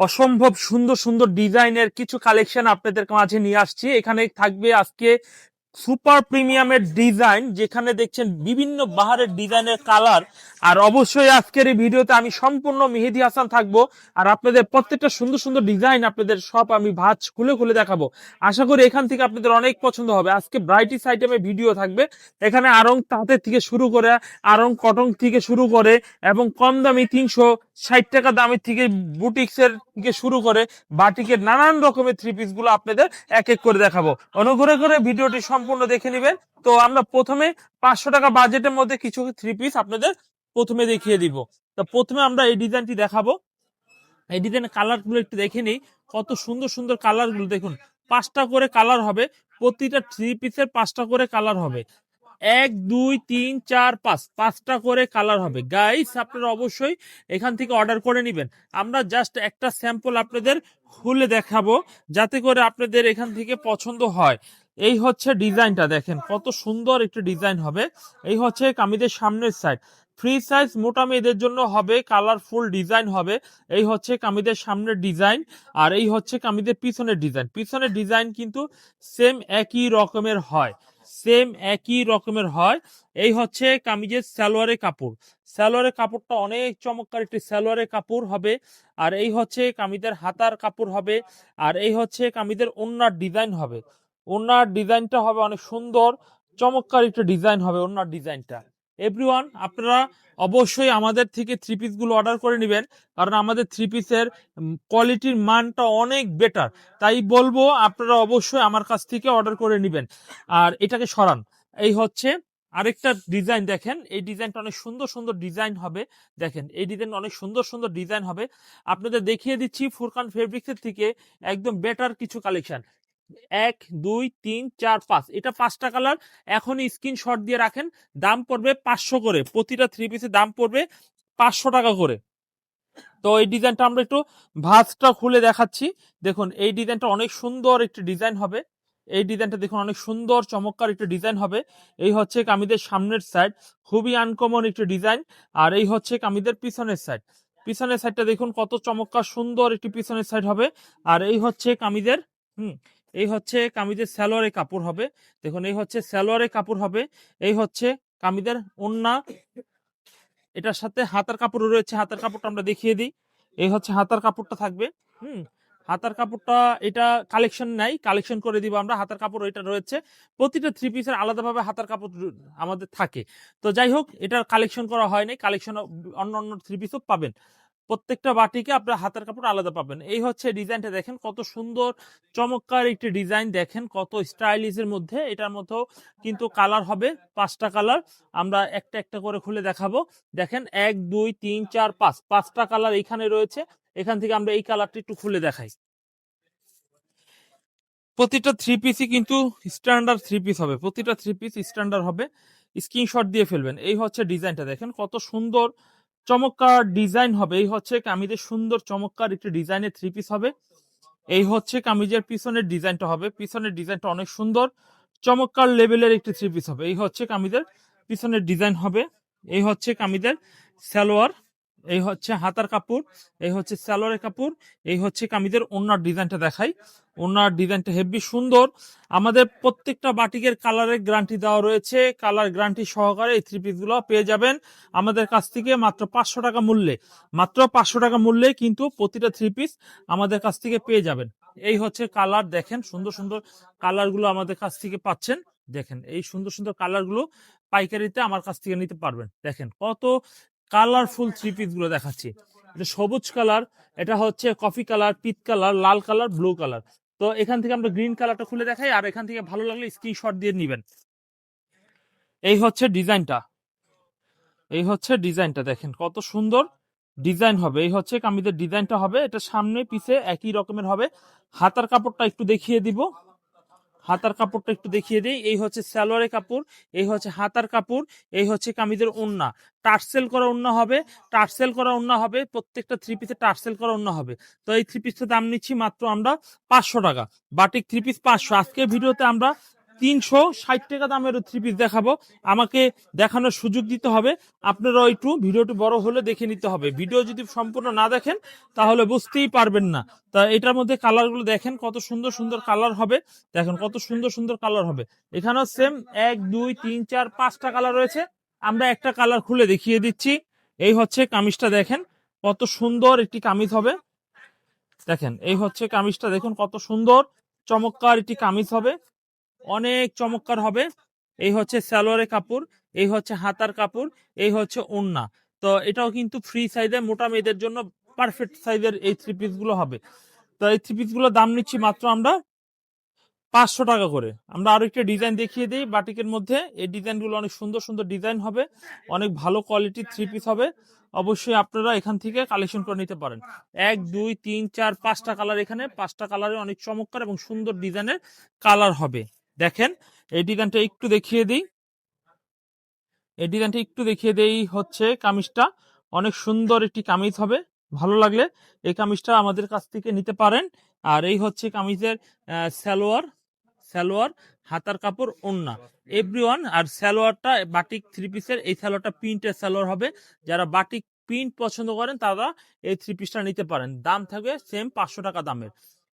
অসম্ভব সুন্দর সুন্দর ডিজাইনের কিছু কালেকশন আপনাদের মাঝে নিয়ে আসছি। এখানে থাকবে আজকে সুপার প্রিমিয়ামের ডিজাইন, যেখানে দেখছেন বিভিন্ন বাহারের ডিজাইনের কালার। আর অবশ্যই আজকের এই ভিডিওতে আমি সম্পূর্ণ মেহেদি হাসান থাকব। আর আপনাদের প্রত্যেকটা সুন্দর সুন্দর ডিজাইন আপনাদের সব আমি ভাজ খুলে খুলে দেখাবো। আশা করি এখান থেকে আপনাদের অনেক পছন্দ হবে। আজকে ব্রাইটিস আইটেমের ভিডিও থাকবে। এখানে আরং তাঁতের থেকে শুরু করে আরং কটন থেকে শুরু করে, এবং কম দামি তিনশো ষাট টাকা দামের থেকে বুটিক্সের থেকে শুরু করে, বাটিকের নানান রকমের থ্রি পিসগুলো আপনাদের এক এক করে দেখাবো। অনুগ্রহ করে ভিডিওটি সম্পূর্ণ দেখে নেবেন। তো আমরা প্রথমে পাঁচশো টাকা বাজেটের মধ্যে কিছু থ্রি পিস আপনাদের প্রথমে দেখিয়ে দিব। তো প্রথমে আমরা এই ডিজাইনটি দেখাবো। এই ডিজাইনের কালারগুলো একটু দেখে নিই। কত সুন্দর সুন্দর কালারগুলো দেখুন। পাঁচটা করে কালার হবে। প্রতিটা থ্রি পিসের পাঁচটা করে কালার হবে। এক, দুই, তিন, চার, পাঁচ। পাঁচটা করে কালার হবে। গাইস আপনারা অবশ্যই এখান থেকে অর্ডার করে নেবেন। আমরা জাস্ট একটা স্যাম্পল আপনাদের খুলে দেখাবো, যাতে করে আপনাদের এখান থেকে পছন্দ হয়। এই হচ্ছে ডিজাইনটা দেখেন, কত সুন্দর একটি ডিজাইন হবে। এই হচ্ছে কামিদের সামনের সাইড ফ্রি সাইজ মোটা মেয়েদের জন্য হবে কালারফুল ডিজাইন হবে। এই হচ্ছে কামিদের সামনের ডিজাইন আর এই হচ্ছে কামিদের পিছনের ডিজাইন পিছনের ডিজাইন কিন্তু সেম একই রকমের হয় সেম একই রকমের হয়। এই হচ্ছে কামিজের সালোয়ারের কাপড়। সালোয়ারের কাপড়টা অনেক চমৎকার একটি সালোয়ারের কাপড় হবে আর এই হচ্ছে কামিদের হাতার কাপড় হবে আর এই হচ্ছে কামিদের ওন্নার ডিজাইন হবে। ওন্নার ডিজাইনটা হবে অনেক সুন্দর, চমৎকার একটা ডিজাইন হবে ওনার ডিজাইনটা। এভরিওয়ান আপনারা অবশ্যই আমাদের থেকে থ্রি পিসগুলো অর্ডার করে নেবেন, কারণ আমাদের থ্রি পিসের কোয়ালিটির মানটা অনেক বেটার তাই বলব, আপনারা অবশ্যই আমার কাছ থেকে অর্ডার করে নেবেন। আর এটাকে সরান। এই হচ্ছে আরেকটা ডিজাইন দেখেন। এই ডিজাইনটা অনেক সুন্দর সুন্দর ডিজাইন হবে। দেখেন, এই ডিজাইন অনেক সুন্দর সুন্দর ডিজাইন হবে। আপনাদের দেখিয়ে দিচ্ছি ফুরকান ফেব্রিক্সের থেকে একদম বেটার কিছু কালেকশন এক, দুই, তিন, চার, পাঁচ। এটা পাঁচটা কালার এখনই স্ক্রিনশট দিয়ে রাখেন, দাম পড়বে পাঁচশো করে। প্রতিটা থ্রি পিসের দাম পড়বে পাঁচশো টাকা করে। তো এই ডিজাইনটা আমরা একটু ভাঁজটা খুলে দেখাচ্ছি। দেখুন, এই ডিজাইনটা অনেক সুন্দর একটি ডিজাইন হবে। এই ডিজাইনটা দেখুন, অনেক সুন্দর, চমৎকার একটি ডিজাইন হবে। এই হচ্ছে কামিদের সামনের সাইড খুবই আনকমন একটি ডিজাইন আর এই হচ্ছে কামিদের পিছনের সাইড পিছনের সাইডটা দেখুন, কত চমৎকার, সুন্দর একটি পিছনের সাইড হবে। আর এই হচ্ছে কামিদের, হুম এই হচ্ছে কামিজের সালোয়ারের কাপড় হবে। দেখুন, এই হচ্ছে সালোয়ারের কাপড় হবে। এই হচ্ছে কামিজের ওন্না। এটার সাথে হাতার কাপড় রয়েছে। হাতার কাপড়টা আমরা দেখিয়ে দিই। এই হচ্ছে হাতার কাপড়টা থাকবে। হুম, হাতার কাপড়টা এটা কালেকশন নাই। কালেকশন করে দিব আমরা। হাতার কাপড় এটা রয়েছে। প্রতিটা থ্রি পিসের আলাদাভাবে হাতার কাপড় আমাদের থাকে। তো যাই হোক এটা কালেকশন করা হয়নি কালেকশন অন্য অন্য থ্রি পিসও পাবেন। প্রত্যেকটা বাটিকে আপনার হাতের কাপড় আলাদা পাবেন। এই হচ্ছে ডিজাইনটা দেখেন, কত সুন্দর, চমৎকার একটি ডিজাইন দেখেন, কত স্টাইলিশের মধ্যে। এটার মধ্যেও কিন্তু কালার হবে, পাঁচটা কালার। আমরা একটা একটা করে খুলে দেখাবো। দেখেন, এক, দুই, তিন, চার, পাঁচ, পাঁচটা কালার এখানে রয়েছে। এখান থেকে আমরা এই কালারটা একটু খুলে দেখাই। প্রতিটা থ্রি পিসই কিন্তু স্ট্যান্ডার্ড থ্রি পিস হবে। প্রতিটা থ্রি পিস স্ট্যান্ডার্ড হবে। স্ক্রিনশট দিয়ে ফেলবেন। এই হচ্ছে ডিজাইনটা দেখেন, কত সুন্দর চমৎকার ডিজাইন হবে। এই হচ্ছে কামিজের সুন্দর চমৎকার একটি ডিজাইনের থ্রি পিস হবে। এই হচ্ছে কামিজের পিছনের ডিজাইনটা হবে। পিছনের ডিজাইনটা অনেক সুন্দর। চমৎকার লেভেলের একটি থ্রি পিস হবে। এই হচ্ছে কামিজের পিছনের ডিজাইন হবে। এই হচ্ছে কামিজের সালোয়ার। এই হচ্ছে হাতার কাপড়, এই হচ্ছে সালোয়ারের কাপড়, এই হচ্ছে কামিজের ওনার ডিজাইনটা দেখাই। ওনার ডিজাইনটা হেভি সুন্দর। আমাদের প্রত্যেকটা বাটিকের কালারের গ্যারান্টি দেওয়া রয়েছে। কালার গ্যারান্টি সহকারে এই থ্রি পিসগুলো পেয়ে যাবেন। আমাদের কাছ থেকে মাত্র পাঁচশো টাকা মূল্যে, মাত্র পাঁচশো টাকা মূল্যে কিন্তু প্রতিটা থ্রি পিস আমাদের কাছ থেকে পেয়ে যাবেন। এই হচ্ছে কালার দেখেন, সুন্দর সুন্দর কালারগুলো আমাদের কাছ থেকে পাচ্ছেন। দেখেন এই সুন্দর সুন্দর কালারগুলো পাইকারিতে আমার কাছ থেকে নিতে পারবেন। দেখেন কত কালারফুল থ্রি পিসগুলো দেখাচ্ছি। এটা সবুজ কালার, এটা হচ্ছে কফি কালার পিত কালার লাল কালার ব্লু কালার তো এখান থেকে আমরা গ্রিন কালারটা খুলে দেখাই, আর এখান থেকে ভালো লাগলে স্ক্রিনশট দিয়ে নিবেন। এই হচ্ছে ডিজাইনটা। এই হচ্ছে ডিজাইনটা, দেখেন কত সুন্দর ডিজাইন হবে। এই হচ্ছে কামিজের ডিজাইনটা হবে। এটা সামনে, পিছে একই রকমের হবে। হাতার কাপড়টা একটু দেখিয়ে দিব। হাতার কাপড়টা একটু দেখিয়ে দিই। এই হচ্ছে সালোয়ারের কাপড়, এই হচ্ছে হাতার কাপড়, এই হচ্ছে কামিজের ওন্না টার্সেল করা ওন্না হবে, টার্সেল করা ওন্না হবে, প্রত্যেকটা থ্রি পিসে টার্সেল করা ওন্না হবে। তো এই থ্রি পিসের দাম নিচ্ছি মাত্র আমরা পাঁচশো টাকা। বাটিক থ্রি পিস পাঁচশো। আজকের ভিডিওতে আমরা তিনশো ষাট টাকা দামের থ্রি পিস দেখাবো। আমাকে দেখানোর সুযোগ দিতে হবে। আপনারা একটু ভিডিওটি বড় হলে দেখে নিতে হবে। ভিডিও যদি সম্পূর্ণ না দেখেন, তাহলে বুঝতেই পারবেন না। তা এটার মধ্যে কালারগুলো দেখেন, কত সুন্দর সুন্দর কালার হবে। দেখেন কত সুন্দর সুন্দর কালার হবে। এখানেও সেম এক, দুই, তিন, চার, পাঁচটা কালার রয়েছে। আমরা একটা কালার খুলে দেখিয়ে দিচ্ছি। এই হচ্ছে কামিজটা দেখেন, কত সুন্দর একটি কামিজ হবে। দেখেন, এই হচ্ছে কামিজটা দেখুন, কত সুন্দর, চমৎকার একটি কামিজ হবে। অনেক চমৎকার হবে। এই হচ্ছে সালোয়ারের কাপড়, এই হচ্ছে হাতার কাপড়, এই হচ্ছে ওন্না। তো এটাও কিন্তু ফ্রি সাইজে মোটা মেয়েদের জন্য পারফেক্ট সাইজের এই থ্রি পিসগুলো হবে। তো এই থ্রি পিসগুলোর দাম নিচ্ছি মাত্র আমরা পাঁচশো টাকা করে। আমরা আরও একটা ডিজাইন দেখিয়ে দিই বাটিকের মধ্যে। এই ডিজাইনগুলো অনেক সুন্দর সুন্দর ডিজাইন হবে। অনেক ভালো কোয়ালিটির থ্রি পিস হবে। অবশ্যই আপনারা এখান থেকে কালেকশন করে নিতে পারেন। এক, দুই, তিন, চার, পাঁচটা কালার এখানে। পাঁচটা কালারে অনেক চমৎকার এবং সুন্দর ডিজাইনের কালার হবে। দেখেন, এই ডিজাইনটা একটু দেখিয়ে দিই। এই ডিজাইনটা একটু দেখিয়ে দেই হচ্ছে কামিজটা। অনেক সুন্দর একটি কামিজ হবে, ভালো লাগলে এই কামিজটা আমাদের কাছ থেকে নিতে পারেন। আর এই হচ্ছে কামিজের সালোয়ার সালোয়ার, হাতার কাপড়, ওন্না। এভরিওয়ান আর সালোয়ারটা, বাটিক থ্রি পিসের এই সালোয়ারটা প্রিন্টের সালোয়ার হবে। যারা বাটিক প্রিন্ট পছন্দ করেন, তারা এই থ্রি পিসটা নিতে পারেন। দাম থাকবে সেম পাঁচশো টাকা দামের।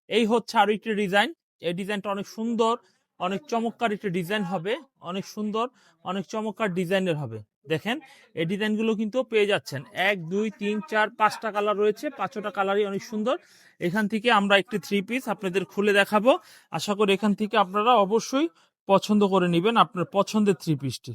এই হচ্ছে আরও একটি ডিজাইন। এই ডিজাইনটা অনেক সুন্দর অনেক চমৎকার একটা ডিজাইন হবে, অনেক সুন্দর, অনেক চমৎকার ডিজাইনের হবে। দেখেন, এই ডিজাইনগুলো কিন্তু পেয়ে যাচ্ছেন। এক, দুই, তিন, চার, পাঁচটা কালার রয়েছে, পাঁচটা কালারই অনেক সুন্দর। এখান থেকে আমরা একটি থ্রি পিস আপনাদের খুলে দেখাবো। আশা করি এখান থেকে আপনারা অবশ্যই পছন্দ করে নেবেন আপনার পছন্দের থ্রি পিসটি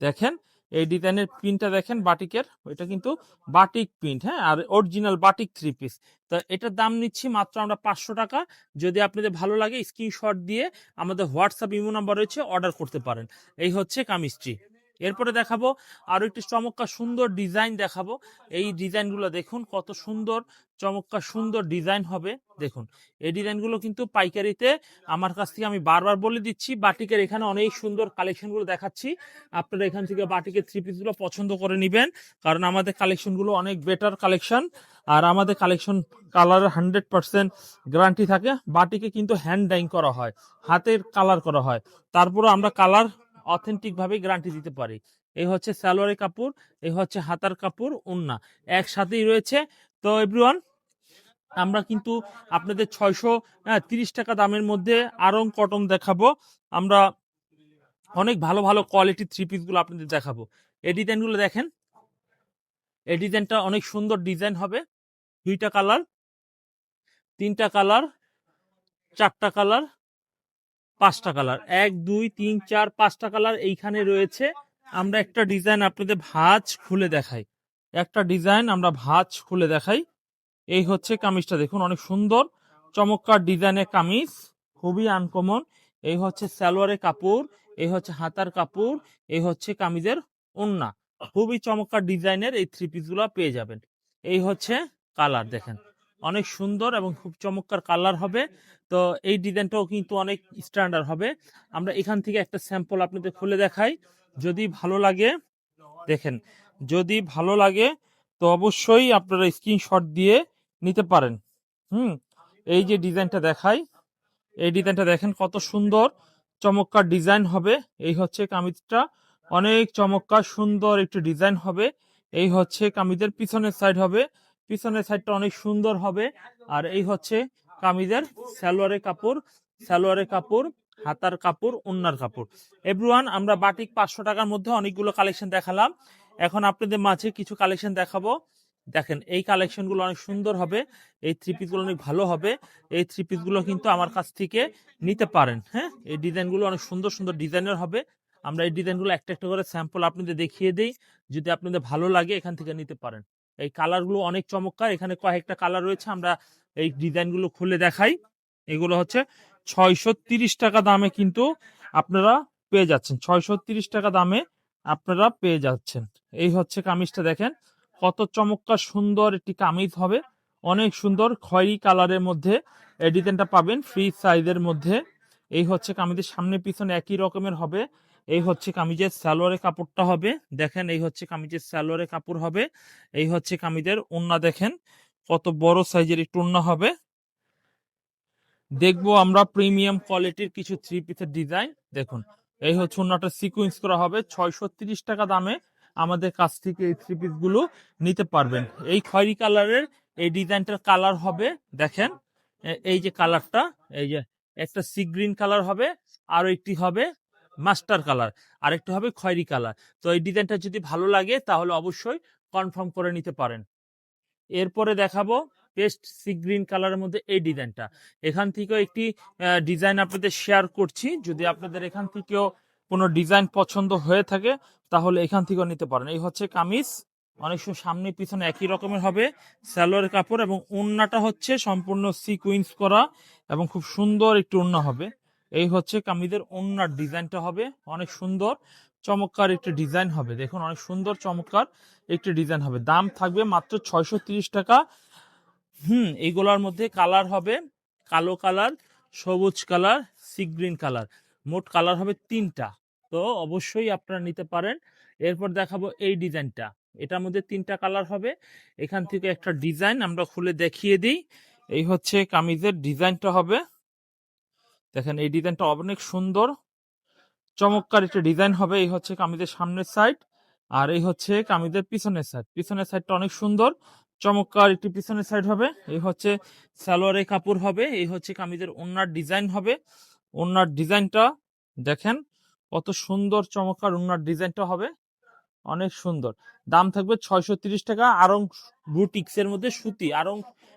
দেখেন এই ডিজাইনের প্রিন্টটা দেখেন বাটিকের, ওইটা কিন্তু বাটিক প্রিন্ট হ্যাঁ আর অরিজিনাল বাটিক থ্রি পিস তো এটার দাম নিচ্ছি মাত্র আমরা পাঁচশো টাকা। যদি আপনাদের ভালো লাগে স্ক্রিনশট দিয়ে আমাদের হোয়াটসঅ্যাপ ইমো নাম্বার রয়েছে অর্ডার করতে পারেন। এই হচ্ছে কামিজটি। এরপরে দেখাবো আরও একটি চমৎকার সুন্দর ডিজাইন দেখাবো। এই ডিজাইনগুলো দেখুন, কত সুন্দর, চমৎকার সুন্দর ডিজাইন হবে। দেখুন, এই ডিজাইনগুলো কিন্তু পাইকারিতে আমার কাছ থেকে আমি বারবার বলে দিচ্ছি, বাটিকের এখানে অনেক সুন্দর কালেকশনগুলো দেখাচ্ছি। আপনারা এখান থেকে বাটিকের থ্রি পিসগুলো পছন্দ করে নেবেন, কারণ আমাদের কালেকশনগুলো অনেক বেটার কালেকশন। আর আমাদের কালেকশন কালারের হান্ড্রেড পার্সেন্ট গ্যারান্টি থাকে, বাটিকে কিন্তু হ্যান্ড ডাইং করা হয়, হাতের কালার করা হয়। তারপরে আমরা কালার অথেন্টিক ভাবে গ্যারান্টি দিতে পারি। এই হচ্ছে সালোয়ারের কাপড় এই হচ্ছে হাতার কাপড় ওন্না একসাথেই রয়েছে। তো এভরিওয়ান আমরা কিন্তু আপনাদের ছয়শো তিরিশ টাকা দামের মধ্যে আরং কটন দেখাবো। আমরা অনেক ভালো ভালো কোয়ালিটির থ্রি পিসগুলো আপনাদের দেখাবো। এই ডিজাইনগুলো দেখেন। এই ডিজাইনটা অনেক সুন্দর ডিজাইন হবে। দুইটা কালার তিনটা কালার চারটা কালার পাঁচটা কালার। এক, দুই, তিন, চার, পাঁচটা কালার এইখানে রয়েছে। আমরা একটা ডিজাইন আপনাদের ভাঁজ খুলে দেখাই। একটা ডিজাইন আমরা ভাঁজ খুলে দেখাই। এই হচ্ছে কামিজটা, দেখুন অনেক সুন্দর। চমৎকার ডিজাইনের কামিজ, খুবই আনকমন এই হচ্ছে সালোয়ারের কাপড়, এই হচ্ছে হাতার কাপড়, এই হচ্ছে কামিজের ওন্না। খুবই চমৎকার ডিজাইনের এই থ্রি পিসগুলো পেয়ে যাবেন। এই হচ্ছে কালার, দেখেন। অনেক সুন্দর এবং খুব চমৎকার কালার হবে। তো এই ডিজাইনটাও কিন্তু অনেক স্ট্যান্ডার্ড হবে। আমরা এখান থেকে একটা স্যাম্পল আপনাদের খুলে দেখাই। যদি ভালো লাগে, দেখেন, যদি ভালো লাগে, তো অবশ্যই আপনারা স্ক্রিনশট দিয়ে নিতে পারেন। হুম, এই যে ডিজাইনটা দেখাই। এই ডিজাইনটা দেখেন কত সুন্দর, চমৎকার ডিজাইন হবে। এই হচ্ছে কামিজটা। অনেক চমৎকার সুন্দর একটি ডিজাইন হবে। এই হচ্ছে কামিজের পিছনের সাইড হবে। পিছনের সাইডটা অনেক সুন্দর হবে। আর এই হচ্ছে কামিজের সালোয়ারের কাপড় সালোয়ারের কাপড়, হাতার কাপড়, ওন্নার কাপড়। এভরিওয়ান, আমরা বাটিক পাঁচশো টাকার মধ্যে অনেকগুলো কালেকশন দেখালাম। এখন আপনাদের মাঝে কিছু কালেকশন দেখাবো। দেখেন, এই কালেকশনগুলো অনেক সুন্দর হবে। এই থ্রি পিসগুলো অনেক ভালো হবে। এই থ্রি পিসগুলো কিন্তু আমার কাছ থেকে নিতে পারেন হ্যাঁ? এই ডিজাইনগুলো অনেক সুন্দর সুন্দর ডিজাইনের হবে। আমরা এই ডিজাইনগুলো একটা একটা করে স্যাম্পল আপনাদের দেখিয়ে দিই। যদি আপনাদের ভালো লাগে, এখান থেকে নিতে পারেন। এই কালারগুলো অনেক চমৎকার। এখানে কয়েকটা কালার রয়েছে, আমরা এই ডিজাইনগুলো খুলে দেখাই। এগুলো হচ্ছে ছয়শো টাকা দামে কিন্তু আপনারা পেয়ে যাচ্ছেন। ছয়শো টাকা দামে আপনারা পেয়ে যাচ্ছেন। এই হচ্ছে কামিজটা দেখেন, কত চমৎকার সুন্দর একটি কামিজ হবে। অনেক সুন্দর খয়েরি কালারের মধ্যে এই ডিজাইনটা পাবেন ফ্রি সাইজের মধ্যে। এই হচ্ছে কামিজের সামনে পিছনে একই রকমের হবে। এই হচ্ছে কামিজের সালোয়ারের কাপড়টা হবে। দেখেন, এই হচ্ছে কামিজের সালোয়ারের কাপড় হবে। এই হচ্ছে কামিজের ওন্না দেখেন, কত বড় সাইজের একটু ওন্না হবে। দেখব আমরা প্রিমিয়াম কোয়ালিটির কিছু থ্রি পিসের ডিজাইন দেখুন, এই হচ্ছে ওনাটা সিকুয়েন্স করা হবে। ছয়শো টাকা দামে আমাদের কাছ থেকে এই থ্রি পিসগুলো নিতে পারবেন। এই খয়েরি কালারের এই ডিজাইনটার কালার হবে, দেখেন এই যে কালারটা এই যে একটা সি গ্রিন কালার হবে, আর একটি হবে। মাস্টার কালার আর একটি হবে খয়েরি কালার। তো এই ডিজাইনটা যদি ভালো লাগে, তাহলে অবশ্যই কনফার্ম করে নিতে পারেন। এরপরে দেখাবো পেস্ট সি গ্রিন কালারের মধ্যে এই ডিজাইনটা। এখান থেকেও একটি ডিজাইন আপনাদের শেয়ার করছি। যদি আপনাদের এখান থেকেও কোনো ডিজাইন পছন্দ হয়ে থাকে, তাহলে এখান থেকেও নিতে পারেন। এই হচ্ছে কামিজ। অনেক সময় সামনে পিছনে একই রকমের হবে স্যালোয়ার কাপড় এবং ওন্নাটা হচ্ছে সম্পূর্ণ সিকুইন্স করা এবং খুব সুন্দর একটি ওন্না হবে। এই হচ্ছে কামিজের ওন্নার ডিজাইনটা হবে। অনেক সুন্দর, চমৎকার একটি ডিজাইন হবে। দেখুন, অনেক সুন্দর, চমৎকার একটি ডিজাইন হবে। দাম থাকবে মাত্র ছয়শো টাকা। হুম এইগুলোর মধ্যে কালার হবে কালো কালার, সবুজ কালার, সি গ্রিন কালার। মোট কালার হবে তিনটা। তো অবশ্যই আপনারা নিতে পারেন। এরপর দেখাবো এই ডিজাইনটা। এটার মধ্যে তিনটা কালার হবে। এখান থেকে একটা ডিজাইন আমরা খুলে দেখিয়ে দিই। এই হচ্ছে কামিজের ডিজাইনটা হবে। দেখেন, এই ডিজাইনটা অনেক সুন্দর। চমৎকার একটা ডিজাইন হবে। এই হচ্ছে কামিজের সামনের সাইড আর এই হচ্ছে কামিজের পিছনের সাইড। পিছনের সাইডটা অনেক সুন্দর। চমৎকার একটি পিছনের সাইড হবে। এই হচ্ছে সালোয়ারের কাপড় হবে। এই হচ্ছে কামিজের ওনার ডিজাইন হবে। ওনার ডিজাইনটা দেখেন, কত সুন্দর, চমৎকার ওনার ডিজাইনটা হবে। অনেক সুন্দর। দাম থাকবে ছয়শো টাকা। আরং বুটিক্স এর মধ্যে সুতি, আরং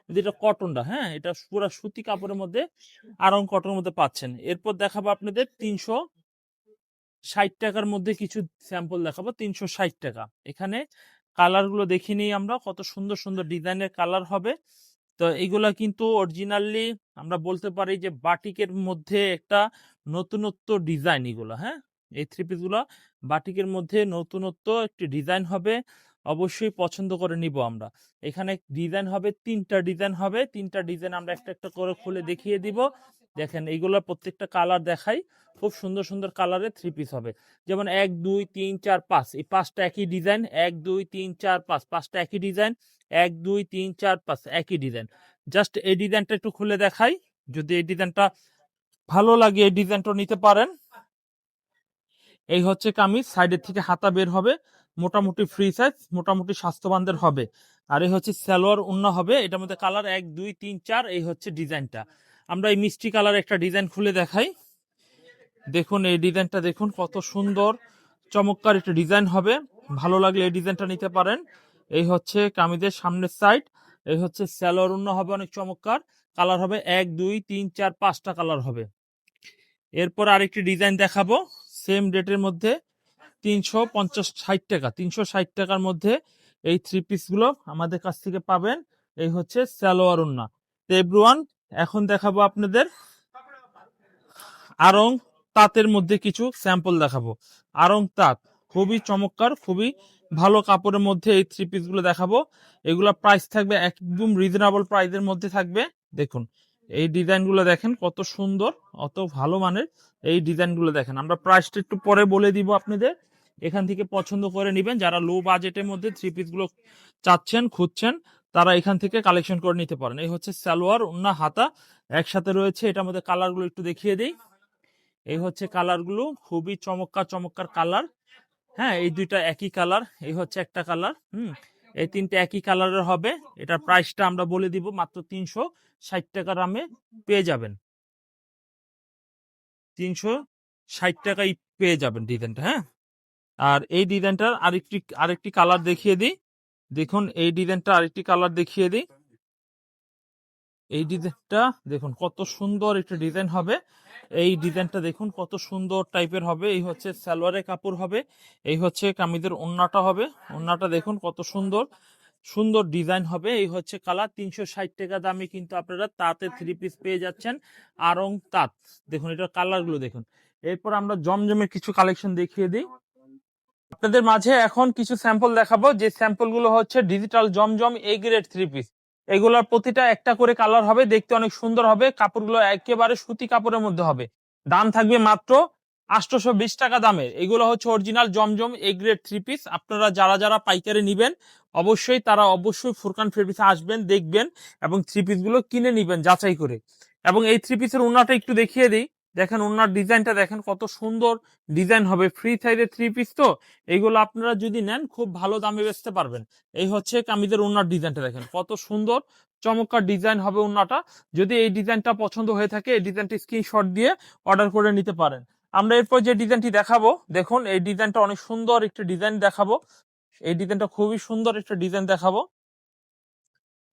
যেটা কটনটা হ্যাঁ? এটা পুরো সুতি কাপড়ের মধ্যে আরং কটনের মধ্যে পাচ্ছেন। এরপর দেখাবো আপনাদের তিনশো ষাট টাকার মধ্যে কিছু স্যাম্পল দেখাবো, তিনশো ষাট টাকা। এখানে কালারগুলো দেখে নিই আমরা, কত সুন্দর সুন্দর ডিজাইনের কালার হবে। তো এইগুলা কিন্তু অরিজিনালি আমরা বলতে পারি যে বাটিকের মধ্যে একটা নতুনত্ব ডিজাইন এগুলো হ্যাঁ? এই থ্রি পিসগুলা বাটিকের মধ্যে নতুনত্ব একটি ডিজাইন হবে। অবশ্যই পছন্দ করে নিব আমরা। এখানে ডিজাইন হবে, তিনটা ডিজাইন হবে। তিনটা ডিজাইন আমরা একটা একটা করে খুলে দেখিয়ে দিব। দেখেন এইগুলোর প্রত্যেকটা কালার দেখাই। খুব সুন্দর সুন্দর কালারের থ্রি পিস হবে। যেমন এক, দুই, তিন, চার, পাঁচ। এই পাঁচটা একই ডিজাইন এক, দুই, তিন, চার, পাঁচ। পাঁচটা একই ডিজাইন এক, দুই, তিন, চার, পাঁচ। একই ডিজাইন জাস্ট এই ডিজাইনটা একটু খুলে দেখাই। যদি এই ডিজাইনটা ভালো লাগে, এই ডিজাইনটা নিতে পারেন। এই হচ্ছে কামিজ। সাইডের থেকে হাতা বের হবে। মোটামুটি ফ্রি সাইজ মোটামুটি স্বাস্থ্যবানদের হবে। আর এই হচ্ছে সালোয়ার উন্ন হবে, এটার মধ্যে কালার এক, দুই, তিন, চার, এই হচ্ছে ডিজাইনটা আমরা এই মিষ্টি কালার একটা ডিজাইন খুলে দেখাই। দেখুন, এই ডিজাইনটা দেখুন, কত সুন্দর, চমৎকার একটা ডিজাইন হবে। ভালো লাগলে এই ডিজাইনটা নিতে পারেন। এই হচ্ছে কামিজের সামনের সাইড এই হচ্ছে স্যালোয়ার উন্ন হবে অনেক চমৎকার। কালার হবে এক, দুই, তিন, চার, পাঁচটা কালার হবে। এরপর আরেকটি ডিজাইন দেখাবো সেম ডেটের মধ্যে। তিনশো পঞ্চাশ ষাট টাকা, তিনশো ষাট টাকার মধ্যে এই থ্রি পিসগুলো আমাদের কাছ থেকে পাবেন। এই হচ্ছে স্যালোয়ার উন্না তো এভরিওয়ান এখন দেখাবো আপনাদের আরং তাঁতের মধ্যে কিছু স্যাম্পল দেখাবো। আরং তাঁত, খুবই চমৎকার, খুবই ভালো কাপড়ের মধ্যে এই থ্রি পিসগুলো দেখাবো। এগুলো প্রাইস থাকবে একদম রিজনেবল প্রাইসের মধ্যে থাকবে। দেখুন, এই ডিজাইনগুলো দেখেন কত সুন্দর, অত ভালো মানের এই ডিজাইনগুলো দেখেন। আমরা প্রাইসটা একটু পরে বলে দিব আপনাদের। এখান থেকে পছন্দ করে নেবেন। যারা লো বাজেটের মধ্যে থ্রি পিসগুলো চাচ্ছেন, খুঁজছেন, তারা এখান থেকে কালেকশন করে নিতে পারেন। এই হচ্ছে সালোয়ার অন্য হাতা। একসাথে রয়েছে, এটার মধ্যে কালারগুলো একটু দেখিয়ে দিই। এই হচ্ছে কালারগুলো, খুবই চমৎকার চমৎকার কালার হ্যাঁ এই দুইটা একই কালার এই হচ্ছে একটা কালার হুম। এই তিনটে একই কালারের হবে। এটার প্রাইসটা আমরা বলে দিব, মাত্র তিনশো ষাট টাকা দামে পেয়ে যাবেন। তিনশো ষাট টাকাই পেয়ে যাবেন ডিজাইনটা হ্যাঁ। আর এই ডিজাইনটার আরেকটি আরেকটি কালার দেখিয়ে দিই। দেখুন, এই ডিজাইনটা আরেকটি কালার দেখিয়ে দিই। এই ডিজাইনটা দেখুন, কত সুন্দর একটা ডিজাইন হবে। এই ডিজাইনটা দেখুন, কত সুন্দর টাইপের হবে। এই হচ্ছে সালোয়ারের কাপড় হবে। এই হচ্ছে কামিজের ওন্নাটা হবে। ওন্নাটা দেখুন, কত সুন্দর সুন্দর ডিজাইন হবে। এই হচ্ছে কালার, তিনশো ষাট টাকা দামে কিন্তু আপনারা তাতে থ্রি পিস পেয়ে যাচ্ছেন। আরং তাঁত। দেখুন, এটার কালারগুলো দেখুন। এরপর আমরা জমজমের কিছু কালেকশন দেখিয়ে দিই। আপনাদের মাঝে এখন কিছু স্যাম্পল দেখাবো। যে স্যাম্পলগুলো হচ্ছে digital Zamzam A grade three piece এগুলোর প্রতিটা একটা করে কালার হবে, দেখতে অনেক সুন্দর হবে। কাপড়গুলো একেবারে সুতি কাপড়ের মধ্যে হবে। দাম থাকবে মাত্র আটশোশো বিশ টাকা দামের। এগুলো হচ্ছে original Zamzam A grade three piece আপনারা যারা যারা পাইকারি নিবেন, অবশ্যই তারা অবশ্যই ফুরকান ফেব্রিক্সে আসবেন, দেখবেন এবং থ্রি পিসগুলো কিনে নিবেন যাচাই করে। এবং এই থ্রি পিসের ওনাটা একটু দেখিয়ে দিই। দেখেন ওনার ডিজাইনটা দেখেন কত সুন্দর ডিজাইন হবে। ফ্রি সাইজের থ্রি পিস তো? এইগুলো আপনারা যদি নেন, খুব ভালো দামে বেচতে পারবেন। এই হচ্ছে কামিজের ওনার ডিজাইনটা দেখেন। কত সুন্দর, চমৎকার ডিজাইন হবে ওনাটা। যদি এই ডিজাইনটা পছন্দ হয়ে থাকে, এই ডিজাইনটি স্ক্রিনশট দিয়ে অর্ডার করে নিতে পারেন। আমরা এরপর যে ডিজাইনটি দেখাবো, দেখুন, এই ডিজাইনটা অনেক সুন্দর একটা ডিজাইন দেখাবো। এই ডিজাইনটা খুবই সুন্দর একটা ডিজাইন দেখাবো।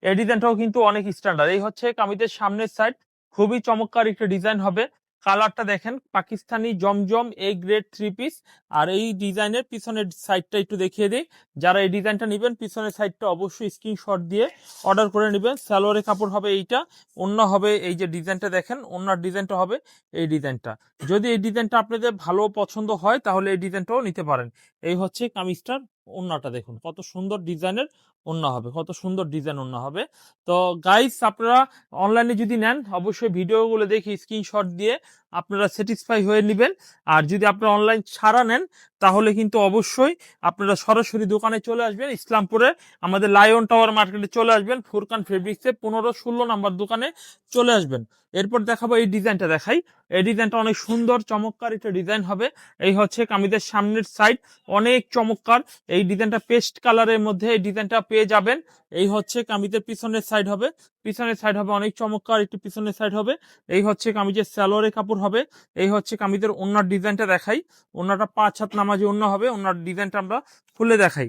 এই ডিজাইনটাও কিন্তু অনেক স্ট্যান্ডার্ড এই হচ্ছে কামিজের সামনের সাইড খুবই চমৎকার একটা ডিজাইন হবে। কালারটা দেখেন, Pakistani Zamzam A grade three piece আর এই ডিজাইনের পিছনের সাইডটা একটু দেখিয়ে দিই। যারা এই ডিজাইনটা নেবেন, পিছনের সাইডটা অবশ্যই স্ক্রিনশট দিয়ে অর্ডার করে নেবেন। সালোয়ারের কাপড় হবে এইটা অন্য হবে এই যে ডিজাইনটা দেখেন অন্য ডিজাইনটা হবে এই ডিজাইনটা। যদি এই ডিজাইনটা আপনাদের ভালো পছন্দ হয়, তাহলে এই ডিজাইনটাও নিতে পারেন। এই হচ্ছে কামিজটার ওন্নাটা দেখুন, কত সুন্দর ডিজাইনের ওন্না হবে, কত সুন্দর ডিজাইন ওন্না হবে। তো গাইস আপনারা অনলাইনে যদি নেন, অবশ্যই ভিডিওগুলো দেখে স্ক্রিনশট দিয়ে আপনারা স্যাটিসফাই হয়ে নেবেন। আর যদি আপনারা অনলাইন ছাড়া নেন, তাহলে কিন্তু অবশ্যই আপনারা সরাসরি দোকানে চলে আসবেন। ইসলামপুরে আমাদের লায়ন টাওয়ার মার্কেটে চলে আসবেন। ফুরকান ফেব্রিক্সে পনেরো ষোলো নাম্বার দোকানে চলে আসবেন। এরপর দেখাবো এই ডিজাইনটা দেখাই। এই ডিজাইনটা অনেক সুন্দর, চমৎকার একটা ডিজাইন হবে। এই হচ্ছে কামিজের সামনের সাইড অনেক চমৎকার। এই ডিজাইনটা পেস্ট কালারের মধ্যে এই ডিজাইনটা পেয়ে যাবেন। এই হচ্ছে কামিজের পিছনের সাইড হবে। পিছনের সাইড হবে অনেক চমৎকার, একটি পিছনের সাইড হবে। এই হচ্ছে কামিজের স্যালোয়ারের কাপড় হবে। এই হচ্ছে কামিদের ওনার ডিজাইনটা দেখাই। ওনাটা পাঁচ হাত নামাজি অন্য হবে। ওনার ডিজাইনটা আমরা খুলে দেখাই।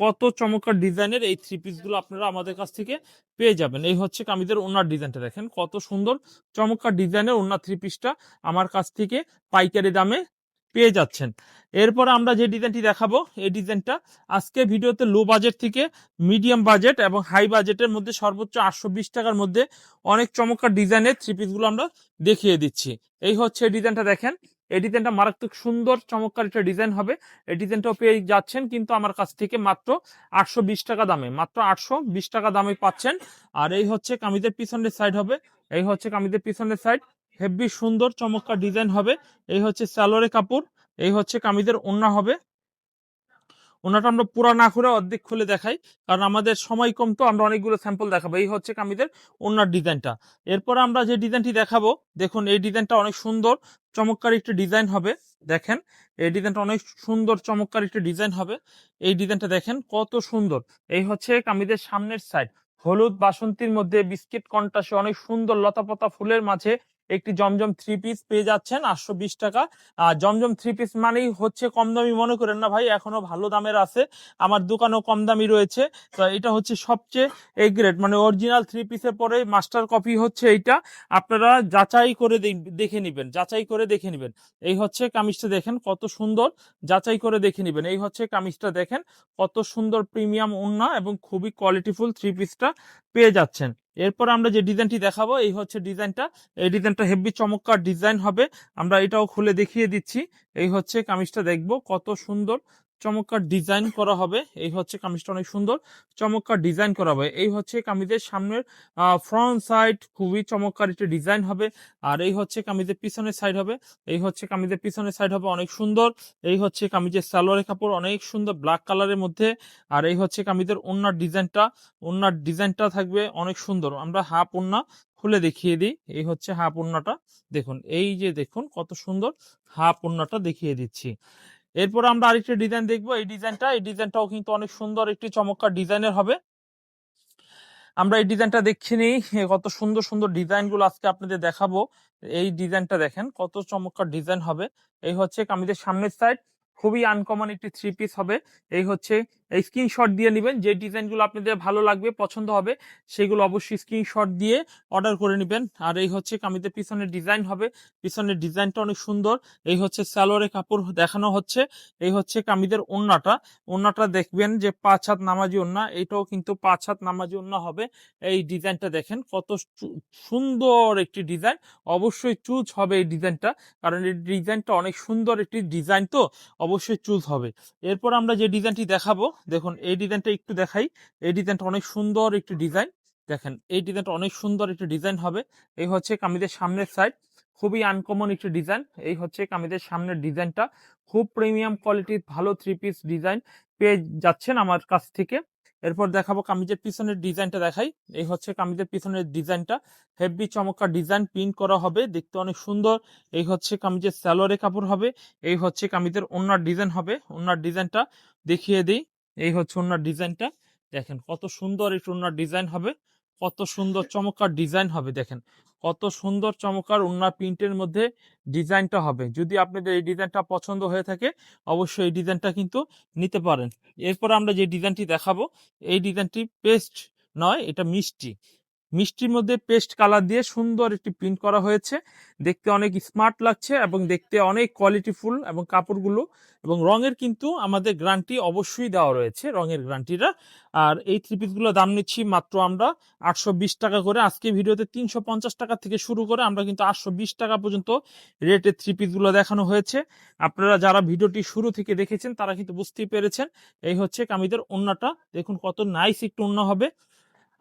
কত চমৎকার ডিজাইনের এই থ্রি পিসগুলো আপনারা আমাদের কাছ থেকে পেয়ে যাবেন। এই হচ্ছে কামিদের ওনার ডিজাইনটা দেখেন। কত সুন্দর চমৎকার ডিজাইনের ওনার থ্রি পিসটা আমার কাছ থেকে পাইকারি দামে পেয়ে যাচ্ছেন। এরপর আমরা যে ডিজাইনটি দেখাবো, এই ডিজাইনটা আজকে ভিডিওতে লো বাজেট থেকে মিডিয়াম বাজেট এবং হাই বাজেটের মধ্যে সর্বোচ্চ আটশো বিশ টাকার মধ্যে অনেক চমৎকার ডিজাইনের থ্রি পিসগুলো আমরা দেখিয়ে দিচ্ছি। এই হচ্ছে এই ডিজাইনটা দেখেন। এই ডিজাইনটা মারাত্মক সুন্দর, চমৎকার একটা ডিজাইন হবে। এই ডিজাইনটাও পেয়ে যাচ্ছেন কিন্তু আমার কাছ থেকে মাত্র আটশো বিশ টাকা দামে। মাত্র আটশো বিশ টাকা দামে পাচ্ছেন। আর এই হচ্ছে কামিজের পিছনের সাইড হবে। এই হচ্ছে কামিজের পিছনের সাইড হেভি সুন্দর চমৎকার ডিজাইন হবে। এই হচ্ছে সালোয়ারের কাপড়, এই হচ্ছে কামিজের ওন্না হবে। ওনাটা আমরা পুরা না করে অর্ধেক খুলে দেখাই, কারণ আমাদের সময় কম তো, আমরা অনেকগুলো স্যাম্পল দেখাবো। এই হচ্ছে কামিজের ওনার ডিজাইনটা। এরপর আমরা যে ডিজাইনটি দেখাবো, দেখুন এই ডিজাইনটা অনেক সুন্দর, চমৎকার একটি ডিজাইন হবে। দেখেন, এই ডিজাইনটা অনেক সুন্দর, চমৎকার একটি ডিজাইন হবে। এই ডিজাইনটা দেখেন কত সুন্দর। এই হচ্ছে কামিজের সামনের সাইড হলুদ বাসন্তীর মধ্যে বিস্কিট কন্টাসে অনেক সুন্দর লতাপাতা ফুলের মাঝে একটি জমজম থ্রি পিস পেয়ে যাচ্ছেন আটশো বিশ টাকা। জমজম থ্রি পিস মানেই হচ্ছে কম দামি, মনে করেন না ভাই, এখনও ভালো দামের আছে। আমার দোকানেও কম দামি রয়েছে। তো এটা হচ্ছে সবচেয়ে এ গ্রেড মানে অরিজিনাল থ্রি পিসের পরে মাস্টার কপি হচ্ছে এইটা। আপনারা যাচাই করে দেখ- নেবেন, যাচাই করে দেখে নেবেন। এই হচ্ছে কামিজটা দেখেন কত সুন্দর, যাচাই করে দেখে নেবেন। এই হচ্ছে কামিজটা দেখেন কত সুন্দর প্রিমিয়াম ওন্না এবং খুবই কোয়ালিটিফুল থ্রি পিসটা পেয়ে যাচ্ছেন। এরপর আমরা যে ডিজাইনটি দেখাবো, এই হচ্ছে ডিজাইনটা। এই ডিজাইনটা হেভি চমৎকার ডিজাইন হবে। আমরা এটাও খুলে দেখিয়ে দিচ্ছি। এই হচ্ছে কামিজটা দেখব কত সুন্দর। চমৎকার ডিজাইন করা হবে। এই হচ্ছে কামিজটা অনেক সুন্দর। চমৎকার ডিজাইন করা হবে। এই হচ্ছে কামিজের সামনের ফ্রন্ট সাইড খুবই চমৎকার একটা ডিজাইন হবে। আর এই হচ্ছে কামিজের পিছনের সাইড হবে। এই হচ্ছে কামিজের পিছনের সাইড হবে অনেক সুন্দর। এই হচ্ছে কামিজের সালোয়ারের কাপড় অনেক সুন্দর ব্ল্যাক কালারের মধ্যে। আর এই হচ্ছে কামিজের ওনার ডিজাইনটা। ওনার ডিজাইনটা থাকবে অনেক সুন্দর। আমরা হাফ ওন্না খুলে দেখিয়ে দিই। এই হচ্ছে হাফ ওন্নাটা। দেখুন, এই যে দেখুন কত সুন্দর হাফ ওন্নাটা দেখিয়ে দিচ্ছি। এরপর আমরা আরেকটি ডিজাইন দেখব। এই ডিজাইনটা এই ডিজাইনটাও কিন্তু অনেক সুন্দর একটি চমৎকার ডিজাইনের হবে। আমরা এই ডিজাইনটা দেখছি নি কত সুন্দর সুন্দর ডিজাইনগুলো আজকে আপনাদের দেখাবো। এই ডিজাইনটা দেখেন, কত চমৎকার ডিজাইন হবে। এই হচ্ছে কামিজের সামনের সাইড খুবই আনকমন একটি থ্রি পিস হবে। এই হচ্ছে স্ক্রিনশট দিয়ে নেবেন, যে ডিজাইনগুলো আপনাদের ভালো লাগবে, পছন্দ হবে, সেগুলো অবশ্যই স্ক্রিনশট দিয়ে অর্ডার করে নেবেন। আর এই হচ্ছে কামিজের পিছনের ডিজাইন হবে। পিছনের ডিজাইনটা অনেক সুন্দর। এই হচ্ছে সালোয়ারের কাপড় দেখানো হচ্ছে। এই হচ্ছে কামিদের ওন্নাটা। ওন্নাটা দেখবেন যে পাঁচ হাত নামাজি ওন্না। এটাও কিন্তু পাঁচ হাত নামাজি ওন্না হবে। এই ডিজাইনটা দেখেন, কত সুন্দর একটি ডিজাইন অবশ্যই চুজ হবে এই ডিজাইনটা কারণ এই ডিজাইনটা অনেক সুন্দর একটি ডিজাইন তো, অবশ্যই চুজ হবে। এরপর আমরা যে ডিজাইনটি দেখাবো দেখুন, এই ডিজাইনটা একটু দেখাই। এই ডিজাইনটা অনেক সুন্দর একটি ডিজাইন। দেখেন, এই ডিজাইনটা অনেক সুন্দর একটি ডিজাইন হবে। এই হচ্ছে কামিজের সামনের সাইড খুবই আনকমন একটি ডিজাইন। এই হচ্ছে কামিজের সামনের ডিজাইনটা। খুব প্রিমিয়াম কোয়ালিটির ভালো থ্রি পিস ডিজাইন পেয়ে যাচ্ছেন আমার কাছ থেকে। এরপর দেখাবো কামিজের পিছনের ডিজাইনটা দেখাই। এই হচ্ছে কামিজের পিছনের ডিজাইনটা। হেভি চমৎকার ডিজাইন প্রিন্ট করা হবে। দেখতে অনেক সুন্দর। এই হচ্ছে কামিজের স্যালোয়ারে কাপড় হবে। এই হচ্ছে কামিজের ওনার ডিজাইন হবে। ওনার ডিজাইনটা দেখিয়ে দিই। এই হচ্ছে ওনার ডিজাইনটা। দেখেন কত সুন্দর এই ওনার ডিজাইন হবে। কত সুন্দর চমৎকার ডিজাইন হবে, দেখেন। কত সুন্দর চমৎকার ওনার প্রিন্টের মধ্যে ডিজাইনটা হবে। যদি আপনাদের এই ডিজাইনটা পছন্দ হয়ে থাকে, অবশ্যই এই ডিজাইনটা কিন্তু নিতে পারেন। এরপর আমরা যে ডিজাইনটি দেখাবো, এই ডিজাইনটি পেস্ট নয়, এটা মিষ্টি। মিষ্টির মধ্যে পেস্ট কালার দিয়ে সুন্দর একটি প্রিন্ট করা হয়েছে। দেখতে অনেক স্মার্ট লাগছে এবং দেখতে অনেক কোয়ালিটিফুল এবং কাপড়গুলো এবং রঙের কিন্তু আমাদের গ্রান্টি অবশ্যই দেওয়া রয়েছে, রঙের গ্যারান্টিটা। আর এই থ্রি পিসগুলো দাম নিচ্ছি মাত্র আমরা আটশো বিশ টাকা করে। আজকে ভিডিওতে তিনশো পঞ্চাশ টাকা থেকে শুরু করে আমরা কিন্তু আটশো বিশ টাকা পর্যন্ত রেটের থ্রি পিসগুলো দেখানো হয়েছে। আপনারা যারা ভিডিওটি শুরু থেকে দেখেছেন তারা কিন্তু বুঝতেই পেরেছেন। এই হচ্ছে কামিদের ওন্নাটা। দেখুন কত নাইস একটু ওন্না হবে।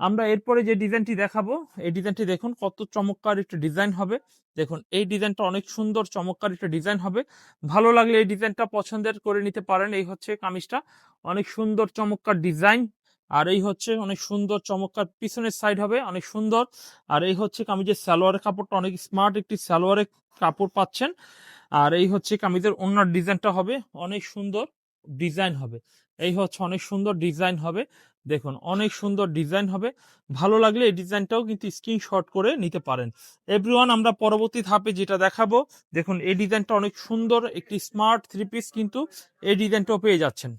আমরা এরপরে যে ডিজাইনটি দেখাবো, এই ডিজাইনটি দেখুন কত চমৎকার একটা ডিজাইন হবে। দেখুন, এই ডিজাইনটা অনেক সুন্দর, চমৎকার একটা ডিজাইন হবে। ভালো লাগলে এই ডিজাইনটা পছন্দের করে নিতে পারেন। এই হচ্ছে কামিজটা। অনেক সুন্দর, চমৎকার ডিজাইন। আর এই হচ্ছে অনেক সুন্দর, চমৎকার পিছনের সাইড হবে, অনেক সুন্দর। আর এই হচ্ছে কামিজের সালোয়ারের কাপড়টা, অনেক স্মার্ট একটি সালোয়ারের কাপড় পাচ্ছেন। আর এই হচ্ছে কামিজের অন্যার ডিজাইনটা হবে, অনেক সুন্দর ডিজাইন হবে। এই হচ্ছে অনেক সুন্দর ডিজাইন হবে। দেখুন, অনেক সুন্দর ডিজাইন হবে। ভালো লাগলে এই ডিজাইনটাও কিন্তু স্ক্রিনশট করে নিতে পারেন। এভরিওয়ান, আমরা পরবর্তী ধাপে যেটা দেখাবো, দেখুন, এই ডিজাইনটা অনেক সুন্দর, একটি স্মার্ট থ্রি পিস কিন্তু এই ডিজাইনটাও পেয়ে যাচ্ছেন।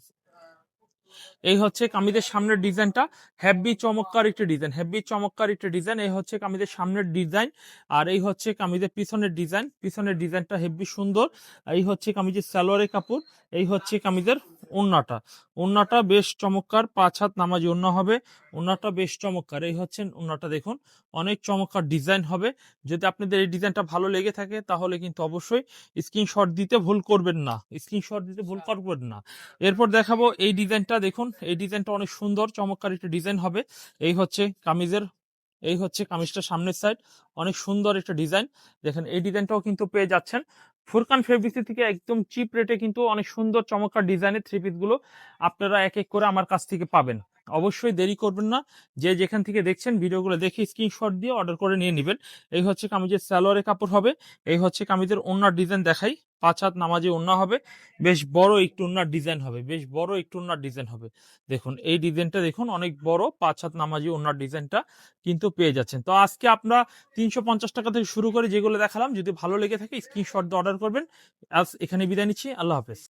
এই হচ্ছে কামিজের সামনের ডিজাইনটা। হেভি চমৎকার একটি ডিজাইন। হেভি চমৎকার একটি ডিজাইন। এই হচ্ছে কামিজের সামনের ডিজাইন। আর এই হচ্ছে কামিজের পিছনের ডিজাইন। পিছনের ডিজাইনটা হেভি সুন্দর। এই হচ্ছে কামিজের সালোয়ারের কাপড়। এই হচ্ছে কামিজের ওন্নাটা ওন্নাটা বেশ চমৎকার পাঁচ হাত নামাজি ওন্না হবে। ওন্নাটা বেশ চমৎকার। এই হচ্ছে ওন্নাটা দেখুন অনেক চমৎকার ডিজাইন হবে। যদি আপনাদের এই ডিজাইনটা ভালো লেগে থাকে তাহলে কিন্তু অবশ্যই স্ক্রিনশট দিতে ভুল করবেন না। স্ক্রিনশট দিতে ভুল করবেন না। এরপর দেখাবো এই ডিজাইনটা দেখুন। এই ডিজাইনটা অনেক সুন্দর চমৎকার একটা ডিজাইন হবে। এই হচ্ছে কামিজের এই হচ্ছে কামিজটা সামনের সাইড অনেক সুন্দর একটা ডিজাইন দেখেন, এই ডিজাইনটাও কিন্তু পেয়ে যাচ্ছেন। ফুরকান ফেব্রিক্স থেকে একদম চিপ রেটে কিন্তু অনেক সুন্দর চমৎকার ডিজাইনের থ্রি পিসগুলো আপনারা এক এক করে আমার কাছ থেকে পাবেন। অবশ্যই দেরি করবেন না। যে যেখান থেকে দেখছেন ভিডিওগুলো দেখে স্ক্রিনশট দিয়ে অর্ডার করে নিয়ে নেবেন। এই হচ্ছে কামিজের সালোয়ারের কাপড় হবে। এই হচ্ছে কামিজের ওনার ডিজাইন দেখাই। পাঁচ হাত নামাজে ওন্না হবে। বেশ বড় একটু ওনার ডিজাইন হবে। বেশ বড় একটু ওনার ডিজাইন হবে। দেখুন, এই ডিজাইনটা দেখুন, অনেক বড়। পাঁচ হাত নামাজি ওনার ডিজাইনটা কিন্তু পেয়ে যাচ্ছেন। তো আজকে আপনারা তিনশো পঞ্চাশ টাকা থেকে শুরু করে যেগুলো দেখালাম, যদি ভালো লেগে থাকে স্ক্রিনশট দিয়ে অর্ডার করবেন। আজ এখানে বিদায় নিচ্ছি। আল্লাহ হাফেজ।